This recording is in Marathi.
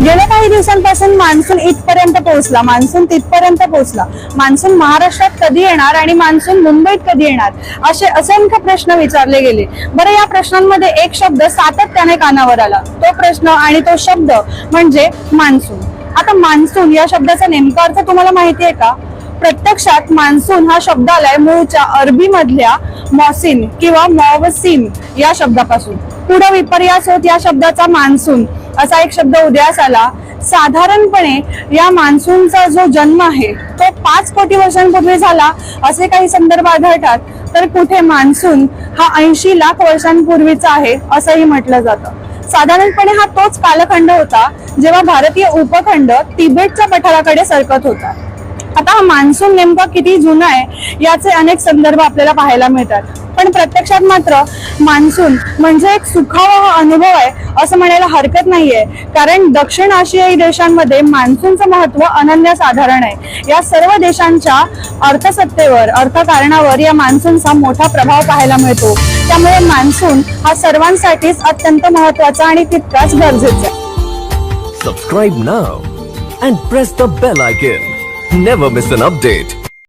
गेल्या काही दिवसांपासून मान्सून इथपर्यंत पोहोचला मान्सून तिथपर्यंत पोहोचला. मान्सून महाराष्ट्रात कधी येणार आणि मान्सून मुंबईत कधी येणार? असे असंख्य प्रश्न विचारले गेले. बरं या प्रश्नांमध्ये एक शब्द सातत्याने कानावर आला. तो प्रश्न आणि तो शब्द म्हणजे मान्सून. आता मान्सून या शब्दाचा नेमका अर्थ तुम्हाला माहिती आहे का? प्रत्यक्षात मान्सून हा शब्द आलाय मूळच्या अरबी मधल्या मॉसिन किंवा मॉवसिन या शब्दापासून. पुढे विपर्यास होत या शब्दाचा मान्सून. असा एक शब्द उदयास आला. साधारणपणे या मान्सूनचा जो जन्म आहे तो पाच कोटी वर्षांपूर्वी झाला असे काही संदर्भ आढळतात. तर कुठे मान्सून हा ऐंशी लाख वर्षांपूर्वीचा आहे असंही म्हटलं जातं. साधारणपणे हा तोच कालखंड होता जेव्हा भारतीय उपखंड तिबेटच्या पठाराकडे सरकत होता. आता हा मान्सून नेमका किती जुना आहे याचे अनेक संदर्भ आपल्याला पाहायला मिळतात. पण प्रत्यक्षात मात्र मान्सून म्हणजे एक सुखावा अनुभव आहे असं म्हणायला हरकत नाहीये कारण दक्षिण आशियाई देशांमध्ये मान्सूनचं महत्त्व अनन्यसाधारण आहे या सर्व देशांच्या अर्थसत्तेवर अर्थकारणावर या मान्सूनचा मोठा प्रभाव पाहायला मिळतो त्यामुळे मान्सून हा सर्वांसाठीच अत्यंत महत्त्वाचा आणि तितकाच गरजेचा आहे Subscribe now and press the bell icon. Never miss an.